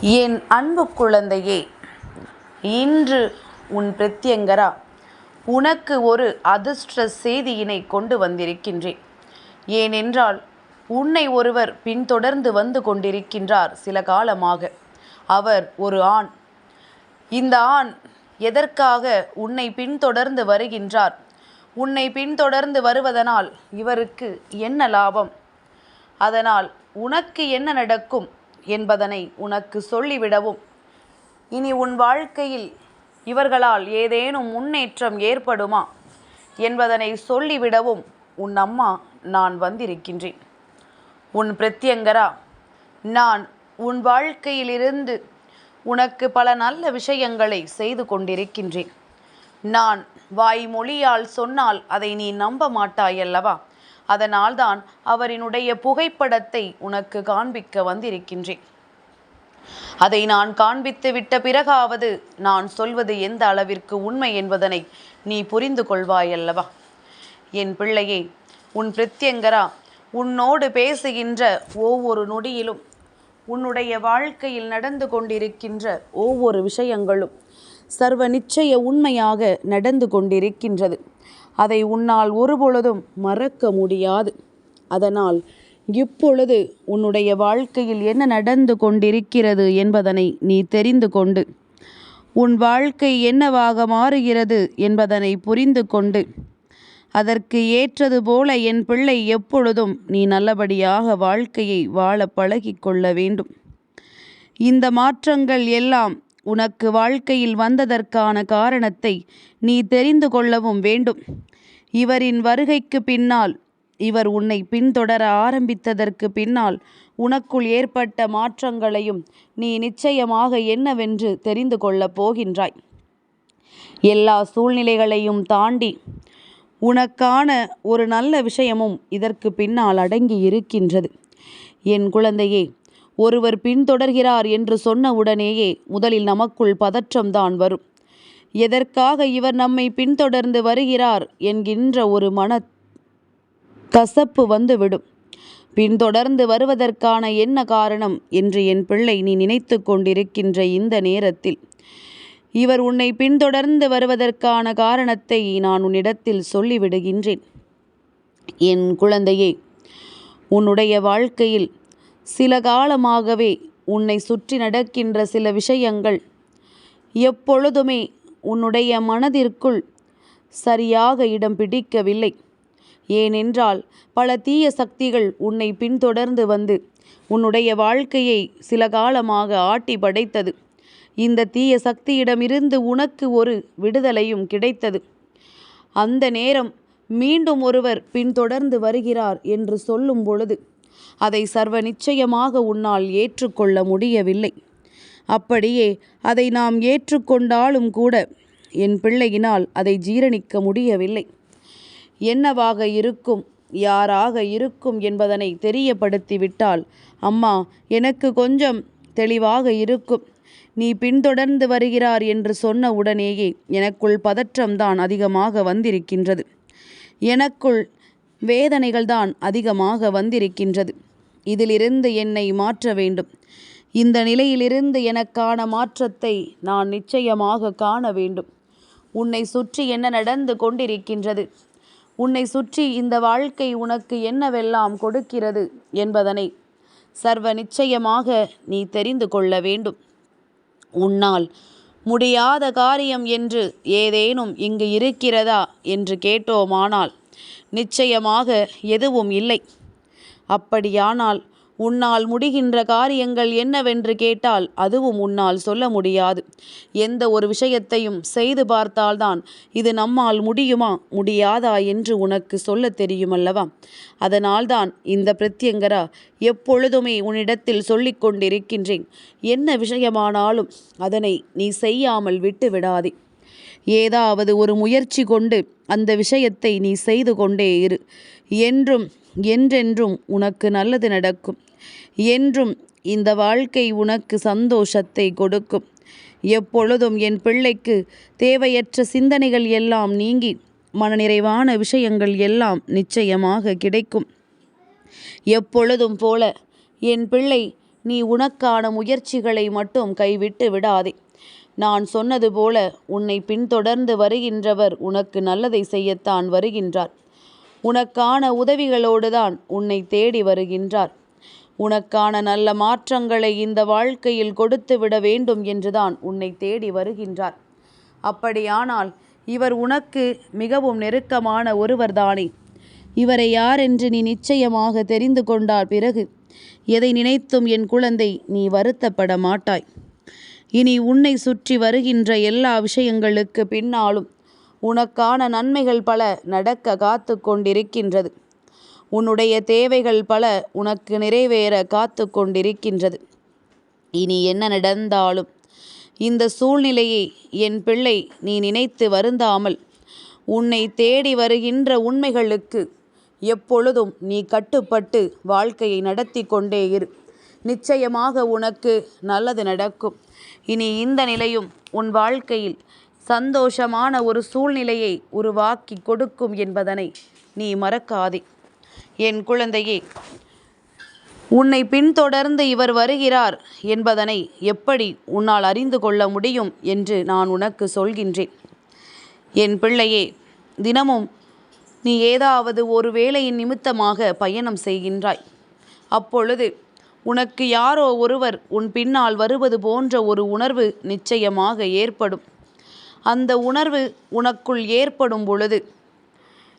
என் அன்பு குழந்தையே இன்று உன் பிரத்யங்கரா உனக்கு ஒரு அதிர்ஷ்ட செய்தியினை கொண்டு வந்திருக்கின்றேன். ஏனென்றால் உன்னை ஒருவர் பின்தொடர்ந்து வந்து கொண்டிருக்கின்றார் சில காலமாக. அவர் ஒரு ஆண். இந்த ஆண் எதற்காக உன்னை பின்தொடர்ந்து வருகின்றார்? உன்னை பின்தொடர்ந்து வருவதனால் இவருக்கு என்ன லாபம்? அதனால் உனக்கு என்ன நடக்கும்? என்பதனை உனக்கு சொல்லிவிடவும். இனி உன் வாழ்க்கையில் இவர்களால் ஏதேனும் முன்னேற்றம் ஏற்படுமா என்பதனை சொல்லிவிடவும் உன் அம்மா நான் வந்திருக்கின்றேன். உன் பிரத்யங்கரா நான் உன் வாழ்க்கையிலிருந்து உனக்கு பல நல்ல விஷயங்களை செய்து கொண்டிருக்கின்றேன். நான் வாய்மொழியால் சொன்னால் அதை நீ நம்ப மாட்டாயல்லவா? அதனால்தான் அவரினுடைய புகைப்படத்தை உனக்கு காண்பிக்க வந்திருக்கின்றேன். அதை நான் காண்பித்து விட்ட பிறகாவது நான் சொல்வது எந்த அளவிற்கு உண்மை என்பதனை நீ புரிந்து கொள்வாயல்லவா? என் பிள்ளையே உன் பிரத்யங்கரா உன்னோடு பேசுகின்ற ஒவ்வொரு நொடியிலும் உன்னுடைய வாழ்க்கையில் நடந்து கொண்டிருக்கின்ற ஒவ்வொரு விஷயங்களும் சர்வ நிச்சய உண்மையாக நடந்து கொண்டிருக்கின்றது. அதை உன்னால் ஒருபொழுதும் மறக்க முடியாது. அதனால் இப்பொழுது உன்னுடைய வாழ்க்கையில் என்ன நடந்து கொண்டிருக்கிறது என்பதனை நீ தெரிந்து கொண்டு உன் வாழ்க்கை என்னவாக மாறுகிறது என்பதனை புரிந்து கொண்டு அதற்கு ஏற்றது போல என் பிள்ளை எப்பொழுதும் நீ நல்லபடியாக வாழ்க்கையை வாழ பழகிக்கொள்ள வேண்டும். இந்த மாற்றங்கள் எல்லாம் உனக்கு வாழ்க்கையில் வந்ததற்கான காரணத்தை நீ தெரிந்து கொள்ளவும் வேண்டும். இவரின் வருகைக்கு பின்னால் இவர் உன்னை பின்தொடர ஆரம்பித்ததற்கு பின்னால் உனக்குள் ஏற்பட்ட மாற்றங்களையும் நீ நிச்சயமாக என்னவென்று தெரிந்து கொள்ளப் போகின்றாய். எல்லா சூழ்நிலைகளையும் தாண்டி உனக்கான ஒரு நல்ல விஷயமும் இதற்கு பின்னால் அடங்கி இருக்கின்றது. என் குழந்தையே ஒருவர் பின்தொடர்கிறார் என்று சொன்ன உடனேயே முதலில் நமக்குள் பதற்றம்தான் வரும். எதற்காக இவர் நம்மை பின்தொடர்ந்து வருகிறார் என்கின்ற ஒரு மன கசப்பு வந்துவிடும். பின்தொடர்ந்து வருவதற்கான என்ன காரணம் என்று என் பிள்ளை நீ நினைத்து கொண்டிருக்கின்ற இந்த நேரத்தில். இவர் உன்னை பின்தொடர்ந்து வருவதற்கான காரணத்தை நான் உன்னிடத்தில் சொல்லிவிடுகின்றேன். என் குழந்தையே உன்னுடைய வாழ்க்கையில் சில காலமாகவே உன்னை சுற்றி நடக்கின்ற சில விஷயங்கள் எப்பொழுதுமே உன்னுடைய மனதிற்குள் சரியாக இடம் பிடிக்கவில்லை. ஏனென்றால் பல தீய சக்திகள் உன்னை பின்தொடர்ந்து வந்து உன்னுடைய வாழ்க்கையை சில காலமாக ஆட்டி படைத்தது. இந்த தீய சக்தியிடமிருந்து உனக்கு ஒரு விடுதலையும் கிடைத்தது. அந்த நேரம் மீண்டும் ஒருவர் பின்தொடர்ந்து வருகிறார் என்று சொல்லும் பொழுது அதை சர்வ நிச்சயமாக உன்னால் ஏற்றுக்கொள்ள முடியவில்லை. அப்படியே அதை நாம் ஏற்றுக்கொண்டாலும் கூட என் பிள்ளையினால் அதை ஜீரணிக்க முடியவில்லை. என்னவாக இருக்கும் யாராக இருக்கும் என்பதனை தெரியப்படுத்திவிட்டால் அம்மா எனக்கு கொஞ்சம் தெளிவாக இருக்கும். நீ பின்தொடர்ந்து வருகிறார் என்று சொன்ன உடனேயே எனக்குள் பதற்றம்தான் அதிகமாக வந்திருக்கின்றது. எனக்குள் வேதனைகள்தான் அதிகமாக வந்திருக்கின்றது. இதிலிருந்து என்னை மாற்ற வேண்டும். இந்த நிலையிலிருந்து எனக்கான மாற்றத்தை நான் நிச்சயமாக காண வேண்டும். உன்னை சுற்றி என்ன நடந்து கொண்டிருக்கின்றது? உன்னை சுற்றி இந்த வாழ்க்கை உனக்கு என்னவெல்லாம் கொடுக்கிறது என்பதனை சர்வ நிச்சயமாக நீ தெரிந்து கொள்ள வேண்டும். உன்னால் முடியாத காரியம் என்று ஏதேனும் இங்கு இருக்கிறதா என்று கேட்டோமானால் நிச்சயமாக எதுவும் இல்லை. அப்படியானால் உன்னால் முடிகின்ற காரியங்கள் என்னவென்று கேட்டால் அதுவும் உன்னால் சொல்ல முடியாது. எந்த ஒரு விஷயத்தையும் செய்து பார்த்தால்தான் இது நம்மால் முடியுமா? முடியாதா என்று உனக்கு சொல்ல தெரியுமல்லவா? அதனால்தான் இந்த பிரத்யங்கரா எப்பொழுதுமே உன்னிடத்தில் சொல்லிக் கொண்டிருக்கின்றேன். என்ன விஷயமானாலும் அதனை நீ செய்யாமல் விட்டு விடாதே. ஏதாவது ஒரு முயற்சி கொண்டு அந்த விஷயத்தை நீ செய்து கொண்டே இரு. என்றும் என்றென்றும் உனக்கு நல்லது நடக்கும். என்றும் இந்த வாழ்க்கை உனக்கு சந்தோஷத்தை கொடுக்கும். எப்பொழுதும் என் பிள்ளைக்கு தேவையற்ற சிந்தனைகள் எல்லாம் நீங்கி மனநிறைவான விஷயங்கள் எல்லாம் நிச்சயமாக கிடைக்கும். எப்பொழுதும் போல என் பிள்ளை நீ உனக்கான முயற்சிகளை மட்டும் கைவிட்டு விடாதே. நான் சொன்னது போல உன்னை பின்தொடர்ந்து வருகின்றவர் உனக்கு நல்லதை செய்யத்தான் வருகின்றார். உனக்கான உதவிகளோடுதான் உன்னை தேடி வருகின்றார். உனக்கான நல்ல மாற்றங்களை இந்த வாழ்க்கையில் கொடுத்து விட வேண்டும் என்றுதான் உன்னை தேடி வருகின்றார். அப்படியானால் இவர் உனக்கு மிகவும் நெருக்கமான ஒருவர்தானே. இவரை யார் என்று நீ நிச்சயமாக தெரிந்து கொண்டால் பிறகு எதை நினைத்தும் என் குழந்தை நீ வருத்தப்பட மாட்டாய் இனி உன்னை சுற்றி வருகின்ற எல்லா விஷயங்களுக்கு பின்னாலும் உனக்கான நன்மைகள் பல நடக்க காத்து கொண்டிருக்கின்றது. உன்னுடைய தேவைகள் பல உனக்கு நிறைவேற காத்து கொண்டிருக்கின்றது. இனி என்ன நடந்தாலும் இந்த சூழ்நிலையை என் பிள்ளை நீ நினைத்து வருந்தாமல் உன்னை தேடி வருகின்ற உண்மைகளுக்கு எப்பொழுதும் நீ கட்டுப்பட்டு வாழ்க்கையை நடத்தி கொண்டே இரு. நிச்சயமாக உனக்கு நல்லது நடக்கும். இனி இந்த நிலையும் உன் வாழ்க்கையில் சந்தோஷமான ஒரு சூழ்நிலையை உருவாக்கி கொடுக்கும் என்பதனை நீ மறக்காதே. என் குழந்தையே உன்னை பின்தொடர்ந்து இவர் வருகிறார் என்பதனை எப்படி உன்னால் அறிந்து கொள்ள முடியும் என்று நான் உனக்கு சொல்கின்றேன். என் பிள்ளையே தினமும் நீ ஏதாவது ஒரு வேலையின் நிமித்தமாக பயணம் செய்கின்றாய். அப்பொழுது உனக்கு யாரோ ஒருவர் உன் பின்னால் வருவது போன்ற ஒரு உணர்வு நிச்சயமாக ஏற்படும். அந்த உணர்வு உனக்குள் ஏற்படும் பொழுது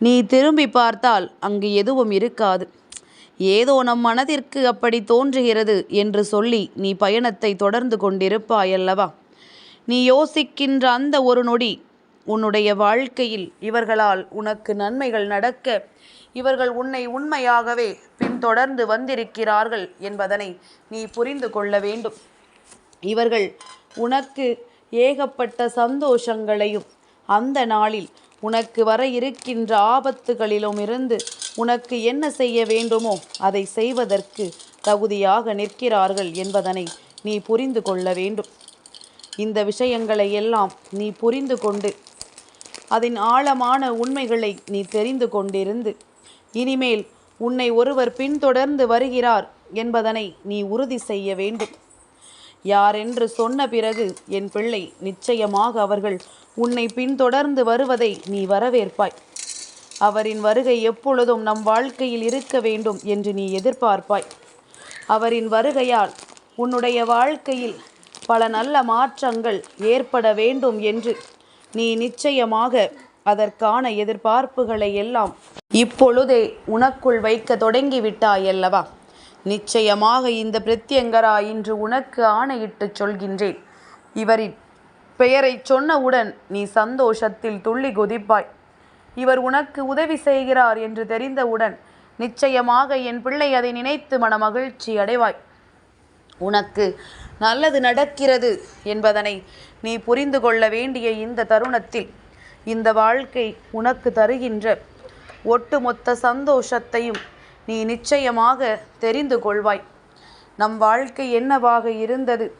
நீ திரும்பி பார்த்தால் அங்கு எதுவும் இருக்காது. ஏதோ நம் மனதிற்கு அப்படி தோன்றுகிறது என்று சொல்லி நீ பயணத்தை தொடர்ந்து கொண்டிருப்பாயல்லவா? நீ யோசிக்கின்ற அந்த ஒரு நொடி உன்னுடைய வாழ்க்கையில் இவர்களால் உனக்கு நன்மைகள் நடக்க இவர்கள் உன்னை உண்மையாகவே பின்தொடர்ந்து வந்திருக்கிறார்கள் என்பதனை நீ புரிந்து கொள்ள வேண்டும். இவர்கள் உனக்கு ஏகப்பட்ட சந்தோஷங்களையும் அந்த நாளில் உனக்கு வர இருக்கின்ற ஆபத்துகளிலும் இருந்து உனக்கு என்ன செய்ய வேண்டுமோ அதை செய்வதற்கு தகுதியாக நிற்கிறார்கள் என்பதனை நீ புரிந்து கொள்ள வேண்டும். இந்த விஷயங்களை எல்லாம் நீ புரிந்து கொண்டு அதன் ஆழமான உண்மைகளை நீ தெரிந்து கொண்டிருந்து இனிமேல் உன்னை ஒருவர் பின்தொடர்ந்து வருகிறார் என்பதனை நீ உறுதி செய்ய வேண்டும். யாரென்று சொன்ன பிறகு என் பிள்ளை நிச்சயமாக அவர்கள் உன்னை பின்தொடர்ந்து வருவதை நீ வரவேற்பாய். அவரின் வருகை எப்பொழுதும் நம் வாழ்க்கையில் இருக்க வேண்டும் என்று நீ எதிர்பார்ப்பாய். அவரின் வருகையால் உன்னுடைய வாழ்க்கையில் பல நல்ல மாற்றங்கள் ஏற்பட வேண்டும் என்று நீ நிச்சயமாக அதற்கான எதிர்பார்ப்புகளை எல்லாம் இப்பொழுதே உனக்குள் வைக்க தொடங்கிவிட்டாயல்லவா? நிச்சயமாக இந்த பிரத்யங்கரா இன்று உனக்கு ஆணையிட்டு சொல்கின்றேன். இவரின் பெயரை சொன்னவுடன் நீ சந்தோஷத்தில் துள்ளி குதிப்பாய். இவர் உனக்கு உதவி செய்கிறார் என்று தெரிந்தவுடன் நிச்சயமாக என் பிள்ளை அதை நினைத்து மன மகிழ்ச்சி அடைவாய். உனக்கு நல்லது நடக்கிறது என்பதனை நீ புரிந்து கொள்ள வேண்டிய இந்த தருணத்தில் இந்த வாழ்க்கை உனக்கு தருகின்ற ஒட்டுமொத்த சந்தோஷத்தையும் நீ நிச்சயமாக தெரிந்து கொள்வாய். நம் வாழ்க்கை என்னவாக இருந்தது?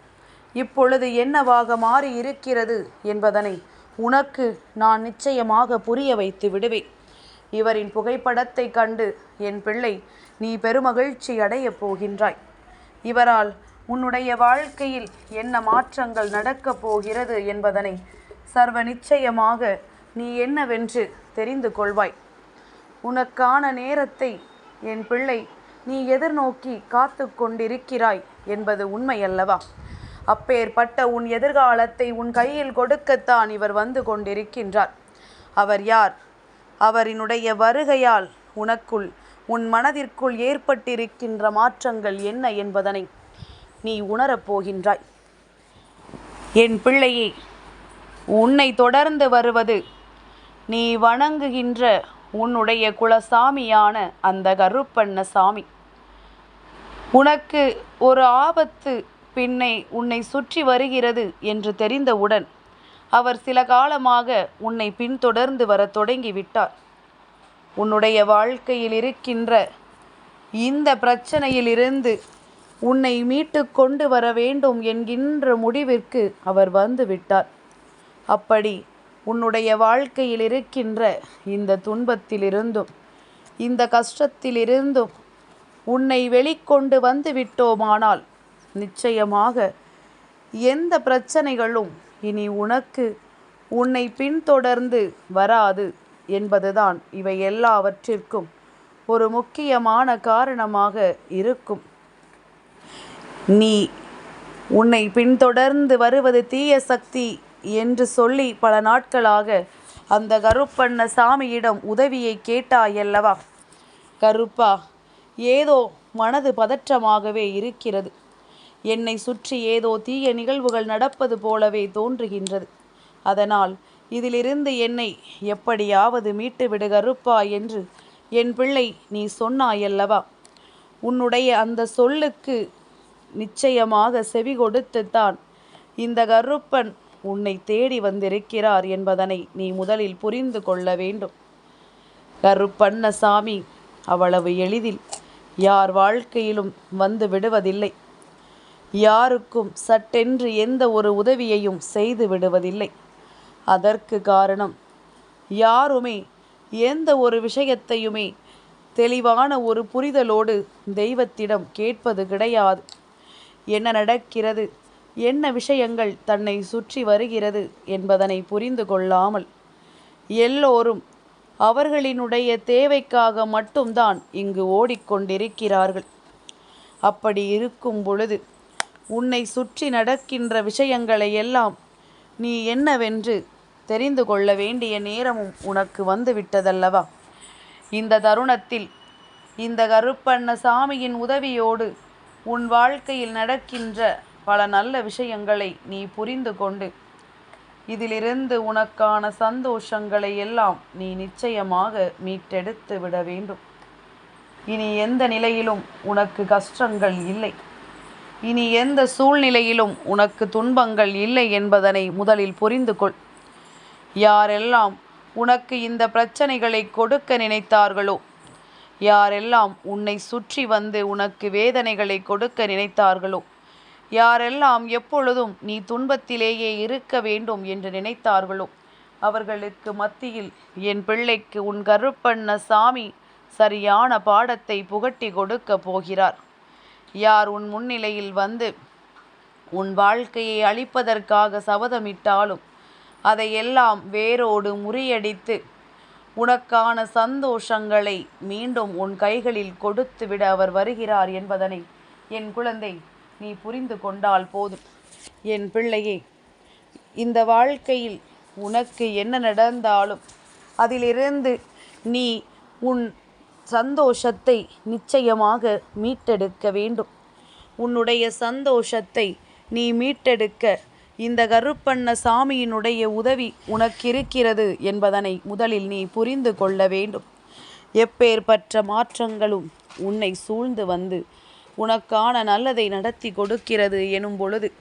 இப்பொழுது என்னவாக மாறி இருக்கிறது என்பதனை உனக்கு நான் நிச்சயமாக புரிய வைத்து விடுவேன். இவரின் புகைப்படத்தை கண்டு என் பிள்ளை நீ பெருமகிழ்ச்சி அடையப் போகின்றாய். இவரால் உன்னுடைய வாழ்க்கையில் என்ன மாற்றங்கள் நடக்கப் போகிறது என்பதனை சர்வ நிச்சயமாக நீ என்னவென்று தெரிந்து கொள்வாய். உனக்கான நேரத்தை என் பிள்ளை நீ எதிர்நோக்கி காத்து கொண்டிருக்கிறாய் என்பது உண்மையல்லவா? அப்பேற்பட்ட உன் எதிர்காலத்தை உன் கையில் கொடுக்கத்தான் இவர் வந்து கொண்டிருக்கின்றார். அவர் யார்? அவரினுடைய வருகையால் உனக்குள் உன் மனதிற்குள் ஏற்பட்டிருக்கின்ற மாற்றங்கள் என்ன என்பதனை நீ உணரப் போகின்றாய். என் பிள்ளையே உன்னை தொடர்ந்து வருவது நீ வணங்குகின்ற உன்னுடைய குலசாமியான அந்த கருப்பண்ண சாமி உனக்கு ஒரு ஆபத்து பின்னை உன்னை சுற்றி வருகிறது என்று தெரிந்தவுடன் அவர் சில காலமாக உன்னை பின்தொடர்ந்து வரத் தொடங்கிவிட்டார். உன்னுடைய வாழ்க்கையில் இருக்கின்ற இந்த பிரச்சனையிலிருந்து உன்னை மீட்டு கொண்டு வர வேண்டும் என்கின்ற முடிவிற்கு அவர் வந்து விட்டார். அப்படி உன்னுடைய வாழ்க்கையில் இருக்கின்ற இந்த துன்பத்திலிருந்தும் இந்த கஷ்டத்திலிருந்தும் உன்னை வெளிக்கொண்டு வந்து விட்டோமானால் நிச்சயமாக எந்த பிரச்சனைகளும் இனி உனக்கு உன்னை பின்தொடர்ந்து வராது என்பதுதான் இவை எல்லாவற்றிற்கும் ஒரு முக்கியமான காரணமாக இருக்கும். நீ உன்னை பின்தொடர்ந்து வருவது தீய சக்தி என்று சொல்லி பல நாட்களாக அந்த கருப்பண்ண சாமியிடம் உதவியை கேட்டாயல்லவா கருப்பா ஏதோ மனது பதற்றமாகவே இருக்கிறது. என்னை சுற்றி ஏதோ தீய நிகழ்வுகள் நடப்பது போலவே தோன்றுகின்றது. அதனால் இதிலிருந்து என்னை எப்படியாவது மீட்டு விடு கருப்பா என்று என் பிள்ளை நீ சொன்னாயல்லவா உன்னுடைய அந்த சொல்லுக்கு நிச்சயமாக செவி கொடுத்துத்தான் இந்த கருப்பன் உன்னை தேடி வந்திருக்கிறார் என்பதனை நீ முதலில் புரிந்து கொள்ள வேண்டும். கருப்பண்ண சாமி அவ்வளவு எளிதில் யார் வாழ்க்கையிலும் வந்து விடுவதில்லை. யாருக்கும் சட்டென்று எந்த ஒரு உதவியையும் செய்து விடுவதில்லை. அதற்கு காரணம் யாருமே எந்த ஒரு விஷயத்தையுமே தெளிவான ஒரு புரிதலோடு தெய்வத்திடம் கேட்பது கிடையாது. என்ன நடக்கிறது? என்ன விஷயங்கள் தன்னை சுற்றி வருகிறது என்பதனை புரிந்து கொள்ளாமல் எல்லோரும் அவர்களினுடைய தேவைக்காக மட்டும்தான் இங்கு ஓடிக்கொண்டிருக்கிறார்கள். அப்படி இருக்கும் பொழுது உன்னை சுற்றி நடக்கின்ற விஷயங்களை எல்லாம் நீ என்னவென்று தெரிந்து கொள்ள வேண்டிய நேரமும் உனக்கு வந்துவிட்டதல்லவா? இந்த தருணத்தில் இந்த கருப்பண்ண சாமியின் உதவியோடு உன் வாழ்க்கையில் நடக்கின்ற பல நல்ல விஷயங்களை நீ புரிந்து கொண்டு இதிலிருந்து உனக்கான சந்தோஷங்களை எல்லாம் நீ நிச்சயமாக மீட்டெடுத்து விட வேண்டும். இனி எந்த நிலையிலும் உனக்கு கஷ்டங்கள் இல்லை. இனி எந்த சூழ்நிலையிலும் உனக்கு துன்பங்கள் இல்லை என்பதனை முதலில் புரிந்து கொள். யாரெல்லாம் உனக்கு இந்த பிரச்சனைகளை கொடுக்க நினைத்தார்களோ யாரெல்லாம் உன்னை சுற்றி வந்து உனக்கு வேதனைகளை கொடுக்க நினைத்தார்களோ யாரெல்லாம் எப்பொழுதும் நீ துன்பத்திலேயே இருக்க வேண்டும் என்று நினைத்தார்களோ அவர்களுக்கு மத்தியில் என் பிள்ளைக்கு உன் கருப்பண்ண சாமி சரியான பாடத்தை புகட்டி கொடுக்க போகிறார். யார் உன் முன்னிலையில் வந்து உன் வாழ்க்கையை அழிப்பதற்காக சபதமிட்டாலும் அதையெல்லாம் வேரோடு முறியடித்து உனக்கான சந்தோஷங்களை மீண்டும் உன் கைகளில் கொடுத்துவிட அவர் வருகிறார் என்பதனை என் குழந்தை நீ புரிந்து கொண்டால் போதும். என் பிள்ளையே இந்த வாழ்க்கையில் உனக்கு என்ன நடந்தாலும் அதிலிருந்து நீ உன் சந்தோஷத்தை நிச்சயமாக மீட்டெடுக்க வேண்டும். உன்னுடைய சந்தோஷத்தை நீ மீட்டெடுக்க இந்த கருப்பண்ண சாமியினுடைய உதவி உனக்கிருக்கிறது என்பதனை முதலில் நீ புரிந்து கொள்ள வேண்டும். எப்பேற்பற்ற மாற்றங்களும் உன்னை சூழ்ந்து வந்து உனக்கான நல்லதை நடத்தி கொடுக்கிறது எனும் பொழுது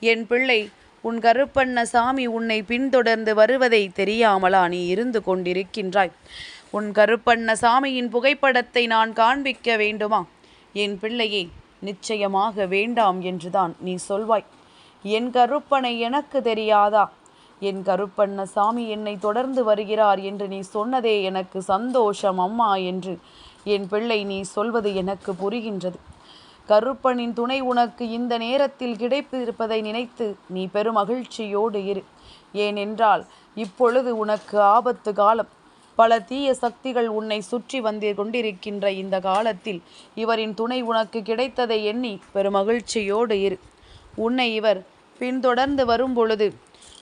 என் பிள்ளை உன் கருப்பண்ண சாமி உன்னை பின்தொடர்ந்து வருவதை தெரியாமலா நீ இருந்து கொண்டிருக்கின்றாய்? உன் கருப்பண்ண சாமியின் புகைப்படத்தை நான் காண்பிக்க வேண்டுமா? என் பிள்ளையே நிச்சயமாக வேண்டாம் என்றுதான் நீ சொல்வாய். என் கருப்பனை எனக்கு தெரியாதா? என் கருப்பண்ண சாமி என்னை தொடர்ந்து வருகிறார் என்று நீ சொன்னதே எனக்கு சந்தோஷம் அம்மா என்று என் பிள்ளை நீ சொல்வது எனக்கு புரிகின்றது. கருப்பனின் துணை உனக்கு இந்த நேரத்தில் கிடைப்பிருப்பதை நினைத்து நீ பெரும் மகிழ்ச்சியோடு இரு. ஏனென்றால் இப்பொழுது உனக்கு ஆபத்து காலம். பல தீய சக்திகள் உன்னை சுற்றி வந்து கொண்டிருக்கின்ற இந்த காலத்தில் இவரின் துணை உனக்கு கிடைத்ததை எண்ணி பெருமகிழ்ச்சியோடு இரு. உன்னை இவர் பின்தொடர்ந்து வரும் பொழுது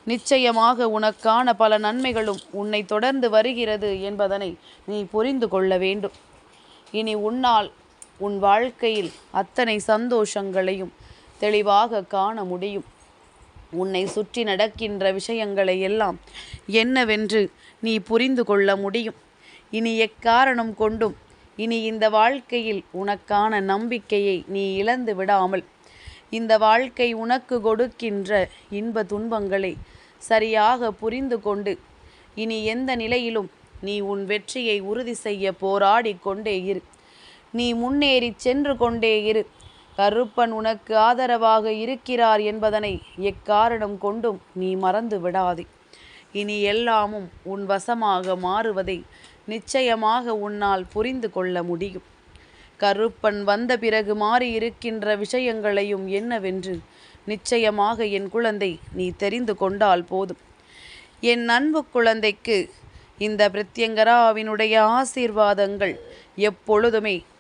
நிச்சயமாக உனக்கான பல நன்மைகளும் உன்னை தொடர்ந்து வருகிறது என்பதனை நீ புரிந்து கொள்ள வேண்டும். இனி உன்னால் உன் வாழ்க்கையில் அத்தனை சந்தோஷங்களையும் தெளிவாக காண முடியும். உன்னை சுற்றி நடக்கின்ற விஷயங்களை எல்லாம் என்னவென்று நீ புரிந்து கொள்ள முடியும். இனி எக்காரணம் கொண்டும் இனி இந்த வாழ்க்கையில் உனக்கான நம்பிக்கையை நீ இழந்து விடாமல் இந்த வாழ்க்கை உனக்கு கொடுக்கின்ற இன்ப துன்பங்களை சரியாக புரிந்து கொண்டு இனி எந்த நிலையிலும் நீ உன் வெற்றியை உறுதி செய்ய போராடி கொண்டே இரு. நீ முன்னேறி சென்று கொண்டே இரு. கருப்பன் உனக்கு ஆதரவாக இருக்கிறார் என்பதனை எக்காரணம் கொண்டும் நீ மறந்து விடாதே. இனி எல்லாமும் உன் வசமாக மாறுவதை நிச்சயமாக உன்னால் புரிந்து கொள்ள முடியும். கருப்பன் வந்த பிறகு மாறியிருக்கின்ற விஷயங்களையும் என்னவென்று நிச்சயமாக என் குழந்தை நீ தெரிந்து கொண்டால் போதும். என் அன்பு குழந்தைக்கு இந்த பிரத்யங்கராவினுடைய ஆசீர்வாதங்கள் எப்பொழுதுமே